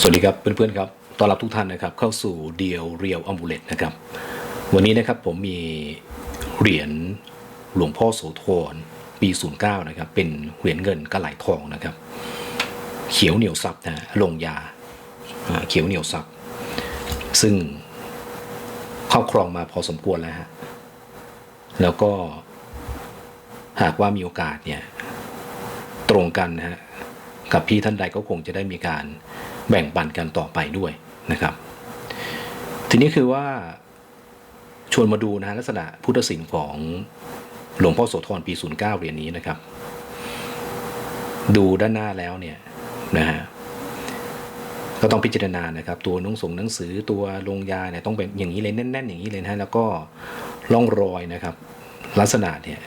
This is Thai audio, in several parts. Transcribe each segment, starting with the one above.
สวัสดีครับเพื่อนๆครับต้อนรับทุกท่านนะครับเข้าสู่เดียวเรียวอัมบูเลตนะครับ วันนี้นะครับผมมีเหรียญหลวงพ่อโสธรปี 09 นะครับ เป็นเหรียญเงินกระไหลทองนะครับ เขียวเหนียวซับนะฮะลงยาอ่าเขียวเหนียวซับซึ่งครอบครองมาพอสมควรแล้วฮะแล้วก็หากว่ามีโอกาสเนี่ยตรงกันนะฮะกับพี่ท่านใดก็คงจะได้มีการ แบ่งปันกันต่อไปด้วยนะครับ ทีนี้คือว่าชวนมาดูนะลักษณะพุทธศิลป์ของหลวงพ่อโสธรปี 09 เหรียญนี้นะครับ ดูด้านหน้าแล้วเนี่ยนะฮะก็ต้องพิจารณานะครับ ตัวหนังสงหนังสือตัวลงยาเนี่ยต้องเป็นอย่างนี้เลยแน่น ๆ อย่างนี้เลยนะแล้วก็ร่องรอยนะครับ ลักษณะเนี่ย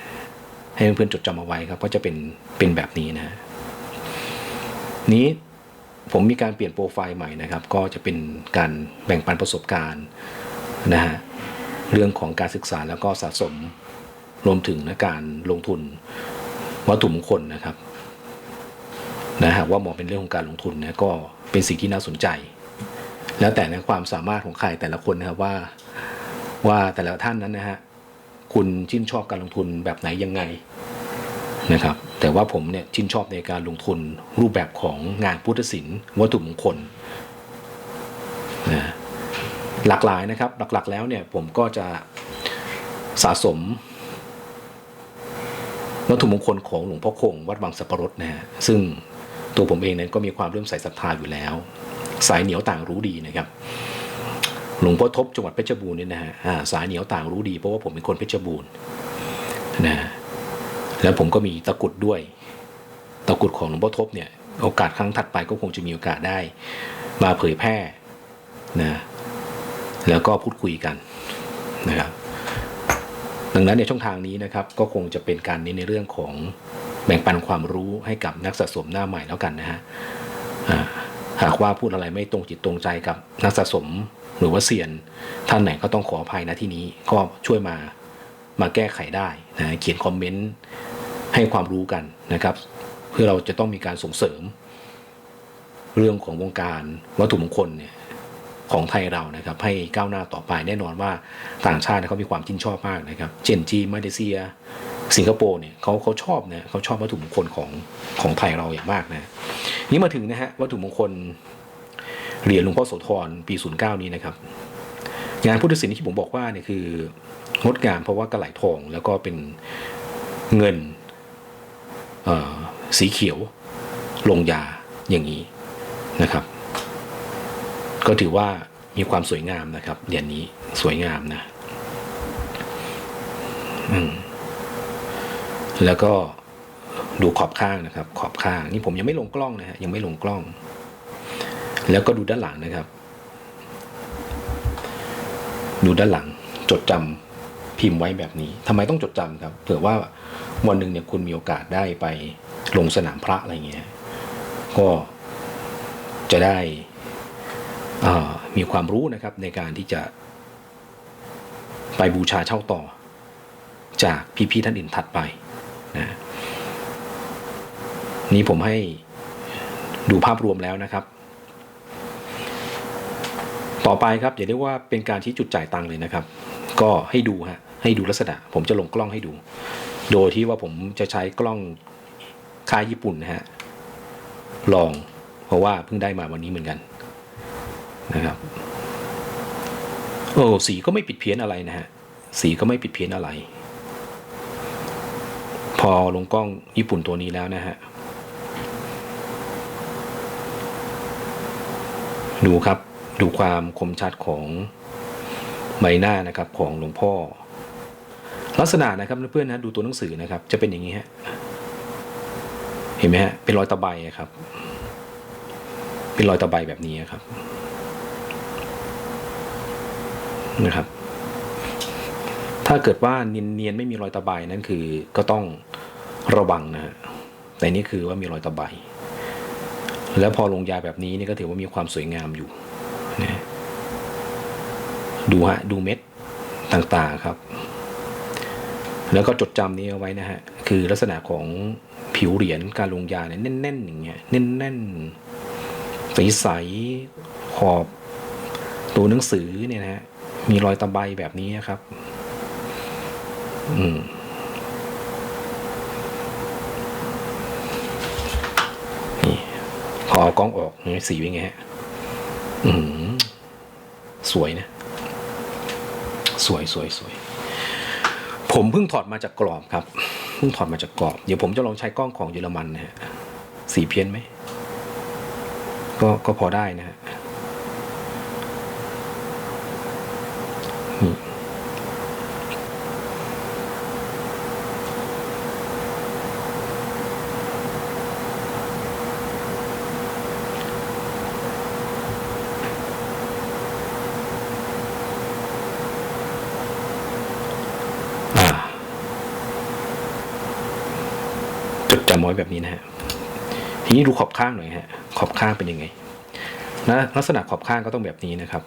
ให้เพื่อนๆจดจำเอาไว้ครับว่าจะเป็นเป็นแบบนี้นะฮะนี้ ผมมีการเปลี่ยนโปรไฟล์ใหม่นะครับ ก็จะเป็นการแบ่งปันประสบการณ์นะฮะเรื่องของการศึกษาแล้วก็สะสมรวมถึงนะการลงทุนวัตถุมงคลนะครับนะหากว่ามองเป็นเรื่องของการลงทุนนะก็เป็นสิ่งที่น่าสนใจ แล้วแต่ในความสามารถของใครแต่ละคนนะครับว่าว่าแต่ละท่านนั้นนะฮะคุณชื่นชอบการลงทุนแบบไหนยังไง นะครับ แต่ว่าผมเนี่ยชื่นชอบในการลงทุนรูปแบบของงานพุทธศิลป์วัตถุมงคลนะหลากหลายนะครับ หลักๆ แล้วเนี่ยผมก็จะสะสมวัตถุมงคลของหลวงพ่อคง วัดบางสัปปะรดนะฮะซึ่งตัวผมเองนั้นก็มีความเริ่อมใส่ศรัทธาอยู่แล้ว สายเหนียวต่างรู้ดีนะครับ หลวงพ่อทบจังหวัดเพชรบูรณ์เนี่ยนะฮะสายเหนียวต่างรู้ดีเพราะว่าผมเป็นคนเพชรบูรณ์นะ แล้วผมก็มีตะกุดด้วย ตะกุดของหลวงพ่อทบเนี่ย โอกาสครั้งถัดไปก็คงจะมีโอกาสได้ มาเผยแพร่นะแล้วก็พูดคุยกันนะครับดังนั้นในช่องทางนี้นะครับ ก็คงจะเป็นการเน้นในเรื่องของแบ่งปันความรู้ให้กับนักสะสมหน้าใหม่แล้วกันนะฮะหากว่าพูดอะไรไม่ตรงจิตตรงใจกับนักสะสมหรือว่าเซียนท่านไหนก็ต้องขออภัยนะที่นี้ก็ช่วยมามาแก้ไขได้นะเขียนคอมเมนต์ ให้ความรู้กันนะครับ เพื่อเราจะต้องมีการส่งเสริม เรื่องของวงการวัตถุมงคลเนี่ยของไทยเรานะครับ ให้ก้าวหน้าต่อไปแน่นอนว่าต่างชาติเขามีความชื่นชอบมากนะครับ เช่นจีนมาเลเซีย สิงคโปร์เนี่ยเขาเขาชอบเนี่ยเขาชอบวัตถุมงคลของของไทยเราอย่างมากนะนี่มาถึงนะฮะวัตถุมงคลเหรียญหลวงพ่อโสธรปี 09 นี้นะครับ งานพุทธศิลป์ที่ผมบอกว่าเนี่ยคืองดงามเพราะว่ากระไหลทองแล้วก็เป็นเงิน สีเขียวลงยาอย่างนี้นะครับ ก็ถือว่ามีความสวยงามนะครับเหรียญนี้สวยงามนะมแล้วก็ดูขอบข้างนะครับ ขอบข้าง นี่ผมยังไม่ลงกล้องนะฮะยังไม่ลงกล้อง แล้วก็ดูด้านหลังนะครับ ดูด้านหลังจดจำพิมพ์ไว้แบบนี้ทำไมต้องจดจำครับ เผื่อว่า วันหนึ่งเนี่ยคุณมีโอกาสได้ไปลงสนามพระอะไรเงี้ย ก็จะได้มีความรู้นะครับในการที่จะไปบูชาเช่าต่อ จากพี่ๆท่านอื่นถัดไปนะนี่ผมให้ดูภาพรวมแล้วนะครับ ต่อไปครับอย่าเรียกว่าเป็นการชี้จุดจ่ายตังค์เลยนะครับ ก็ให้ดูฮะให้ดูลักษณะ ผมจะลงกล้องให้ดู โดยที่ว่าผมจะใช้กล้องค่ายญี่ปุ่นนะฮะ ลอง เพราะว่าเพิ่งได้มาวันนี้เหมือนกันนะครับ โอ้สีก็ไม่ผิดเพี้ยนอะไรนะฮะ สีก็ไม่ผิดเพี้ยนอะไร พอลงกล้องญี่ปุ่นตัวนี้แล้วนะฮะ ดูครับ ดูความคมชัดของใบหน้านะครับของหลวงพ่อ ลักษณะนะครับเพื่อนๆนะดูตัวหนังสือนะครับ จะเป็นอย่างนี้ฮะเห็นไหมฮะเป็นรอยตะไบครับ เป็นรอยตะไบแบบนี้ครับนะครับ ถ้าเกิดว่าเนียนๆไม่มีรอยตะไบนั่นคือก็ต้องระวังนะฮะแต่นี่คือว่ามีรอยตะไบแล้วพอลงยาแบบนี้นี่ก็ถือว่ามีความสวยงามอยู่นะดูฮะดูเม็ดต่างๆครับ แล้วก็จดจำนี้เอาไว้นะฮะ คือลักษณะของผิวเหรียญการลงยาเนี่ยแน่นๆอย่างเงี้ยแน่นๆใสๆขอบตัวหนังสือเนี่ยนะฮะมีรอยตะไบแบบนี้ครับ อืมนี่พอเอากล้องออกนี่สีเป็นไงฮะ อืมสวยนะ สวยสวยสวย ผมเพิ่งถอดมาจากกรอบครับ เพิ่งถอดมาจากกรอบ เดี๋ยวผมจะลองใช้กล้องของเยอรมันนะฮะ สีเพี้ยนไหม ก็ก็พอได้นะฮะ จดจำไว้แบบนี้นะฮะทีนี้ดูขอบข้างหน่อยฮะขอบข้างเป็นยังไงนะลักษณะขอบข้างก็ต้องแบบนี้นะครับ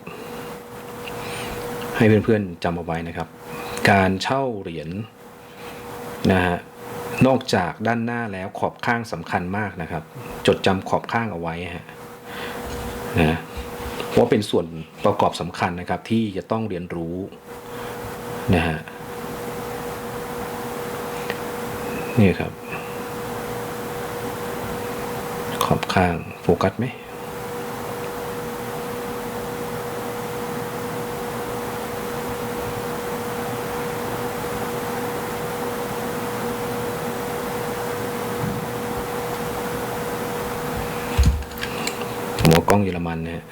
ให้เพื่อนๆจำเอาไว้นะครับ การเช่าเหรียญนะฮะนอกจากด้านหน้าแล้วขอบข้างสำคัญมากนะครับ จดจำขอบข้างเอาไว้ฮะนะเพราะว่าเป็นส่วนประกอบสำคัญนะครับ ที่จะต้องเรียนรู้นะฮะนี่ครับ ขอบข้างโฟกัสไหมผมเอากล้องเยอรมันนะฮะ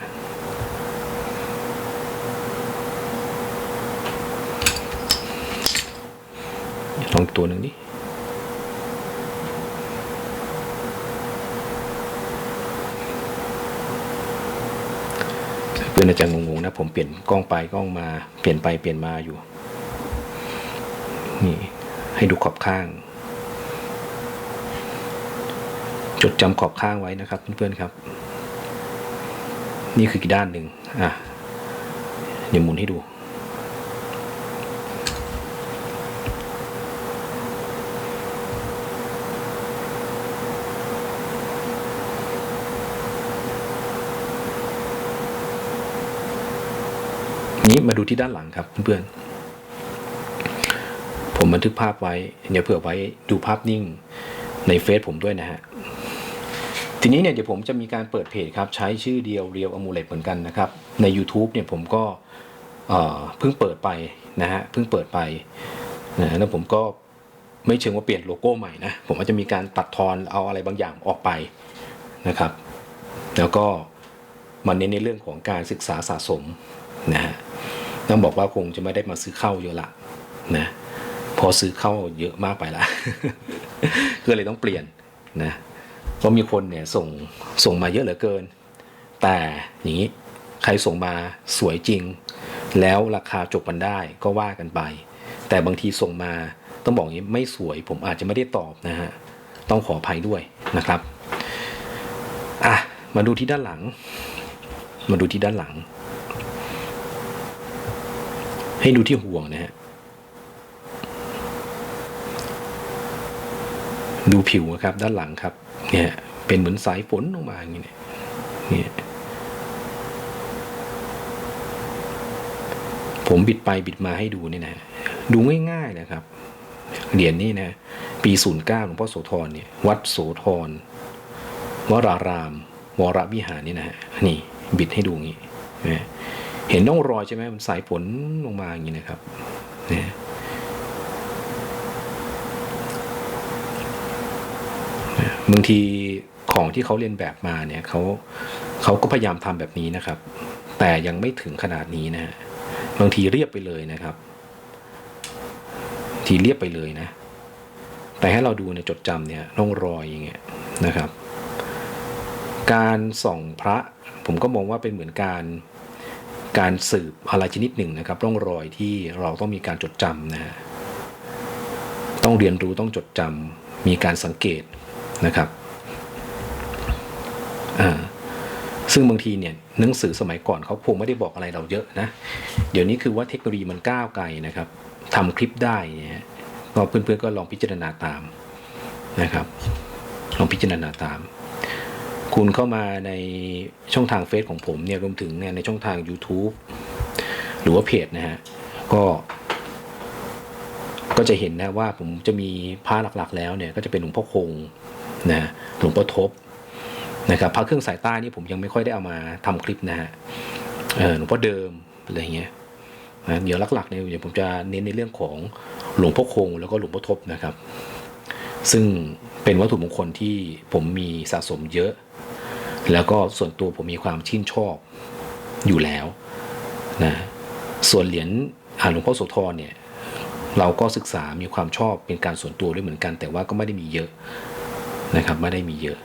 ลองตัวหนึ่งดิ อนอาจจะงงๆนะผมเปลี่ยนกล้องไปกล้องมาเปลี่ยนไปเปลี่ยนมาอยู่ นี่ ให้ดูขอบข้าง จดจำขอบข้างไว้นะครับเพื่อนๆครับ นี่คืออีกด้านหนึ่งอะเดี๋ยวหมุนให้ดู นี้มาดูที่ด้านหลังครับเพื่อนๆ ผมบันทึกภาพไว้เดี๋ยวเผื่อไว้ดูภาพนิ่งในเฟซผมด้วยนะฮะ ทีนี้เนี่ยเดี๋ยวผมจะมีการเปิดเพจครับ ใช้ชื่อเดียวเรียวอมูเลตเหมือนกันนะครับ ใน YouTube เนี่ยผมก็เพิ่งเปิดไปนะฮะเพิ่งเปิดไปนะแล้วผมก็ไม่เชิงว่าเปลี่ยนโลโก้ใหม่นะ ผมอาจจะมีการตัดทอนเอาอะไรบางอย่างออกไปนะครับ แล้วก็มาเน้นในเรื่องของการศึกษาสะสม นะฮะต้องบอกว่าคงจะไม่ได้มาซื้อเข้าเยอะละนะพอซื้อเข้าเยอะมากไปละก็เลยต้องเปลี่ยนนะเพราะมีคนเนี่ยส่งส่งมาเยอะเหลือเกิน แต่อย่างนี้ใครส่งมาสวยจริง แล้วราคาจบกันได้ก็ว่ากันไป แต่บางทีส่งมาต้องบอกอย่างนี้ไม่สวยผมอาจจะไม่ได้ตอบนะฮะต้องขออภัยด้วยนะครับอะมาดูที่ด้านหลัง มาดูที่ด้านหลัง ให้ดูที่ห่วงนะฮะ ดูผิวครับ ด้านหลังครับ เนี่ย เป็นเหมือนสายฝนลงมาอย่างนี้เนี่ยเนี่ยผมบิดไปบิดมาให้ดูนี่นะ ดูง่ายๆนะครับ เหรียญนี้นะ ปีศูนย์เก้าหลวงพ่อโสธรเนี่ย วัดโสธรวราราม วรวิหารนี่นะฮะนี่ บิดให้ดูอย่างนี้นะ เห็นน้องรอยใช่ไหมมันสายฝนลงมาอย่างนี้นะครับเนี่ยบางทีของที่เขาเรียนแบบมาเนี่ยเขาเขาก็พยายามทำแบบนี้นะครับ แต่ยังไม่ถึงขนาดนี้นะบางทีเรียบไปเลยนะครับ ทีเรียบไปเลยนะ แต่ให้เราดูในจดจำเนี่ยร่องรอยอย่างเงี้ยนะครับ การส่องพระ ผมก็มองว่าเป็นเหมือนการ การสืบอะไรชนิดหนึ่งนะครับ ร่องรอยที่เราต้องมีการจดจำนะฮะต้องเรียนรู้ต้องจดจำมีการสังเกตนะครับอ่าซึ่งบางทีเนี่ยหนังสือสมัยก่อนเขาคงไม่ได้บอกอะไรเราเยอะนะ เดี๋ยวนี้คือว่าเทคโนโลยีมันก้าวไกลนะครับทำคลิปได้เนี่ยก็เพื่อนๆก็ลองพิจารณาตามนะครับ ลองพิจารณาตาม คุณเข้ามาในช่องทางเฟซของผมเนี่ยรวมถึงเนี่ยในช่องทาง YouTube หรือว่าเพจนะฮะ ก็ก็จะเห็นนะว่าผมจะมีพระหลักๆ แล้วเนี่ยก็จะเป็นหลวงพ่อคงนะหลวงพ่อทบนะครับพระเครื่องสายใต้นี่ผมยังไม่ค่อยได้เอามาทำคลิปนะฮะเออหลวงพ่อเดิมอะไรเงี้ยนะเดี๋ยวหลักๆเนี่ยเดี๋ยวผมจะเน้นในเรื่องของหลวงพ่อคงแล้วก็หลวงพ่อทบนะครับ ซึ่ง เป็นวัตถุมงคลที่ผมมีสะสมเยอะ แล้วก็ส่วนตัวผมมีความชื่นชอบอยู่แล้วนะส่วนเหรียญอาหลวงพ่อโสธรเนี่ยเราก็ศึกษามีความชอบเป็นการส่วนตัวด้วยเหมือนกัน แต่ว่าก็ไม่ได้มีเยอะนะครับไม่ได้มีเยอะ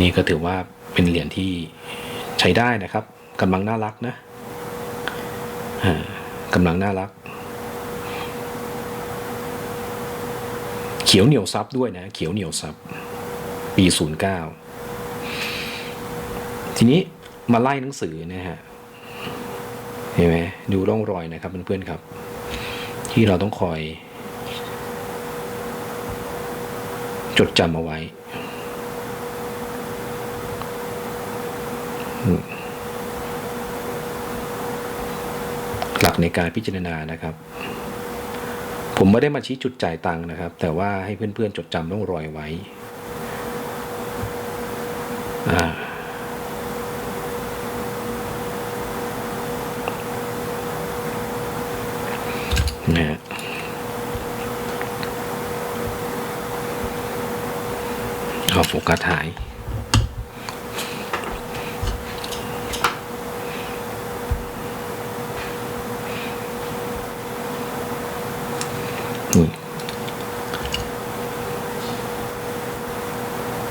นี่ก็ถือว่าเป็นเหรียญที่ใช้ได้นะครับกำลังน่ารักนะอ่า กำลังน่ารัก เขียวเหนียวซับด้วยนะ เขียวเหนียวซับปีศูนย์เก้าทีนี้มาไล่หนังสือนะฮะเห็นไหมดูร่องรอยนะครับเพื่อนๆครับ ที่เราต้องคอย จดจำเอาไว้อืมหลั กในการพิจารณานะครับ ผมไม่ได้มาชี้จุดจ่ายตังค์นะครับ แต่ว่าให้เพื่อนๆจดจำร่องรอยไว้นะฮะเอาโฟกัสถ่าย นี่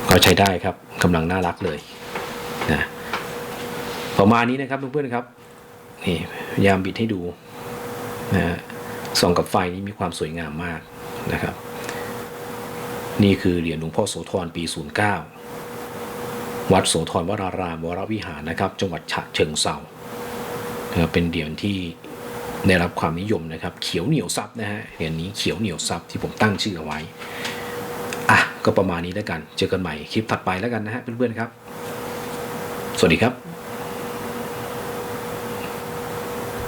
ก็ ใช้ได้ครับกำลังน่ารักเลยนะประมาณนี้นะครับเพื่อนๆครับนี่พยายามบิดให้ดูนะฮะส่องกับไฟนี่มีความสวยงามมากนะครับ นี่คือเหรียญหลวงพ่อโสธรปี 09 วัดโสธรวรารามวรวิหารนะครับ จังหวัดฉะเชิงเซาครับเป็นเหรียญที่ได้รับความนิยมนะครับ เขียวเหนียวซับนะฮะเหรียญนี้เขียวเหนียวซับที่ผมตั้งชื่อเอาไว้ ก็ประมาณนี้แล้วกัน เจอกันใหม่คลิปถัดไปแล้วกันนะฮะเพื่อนๆครับ สวัสดีครับ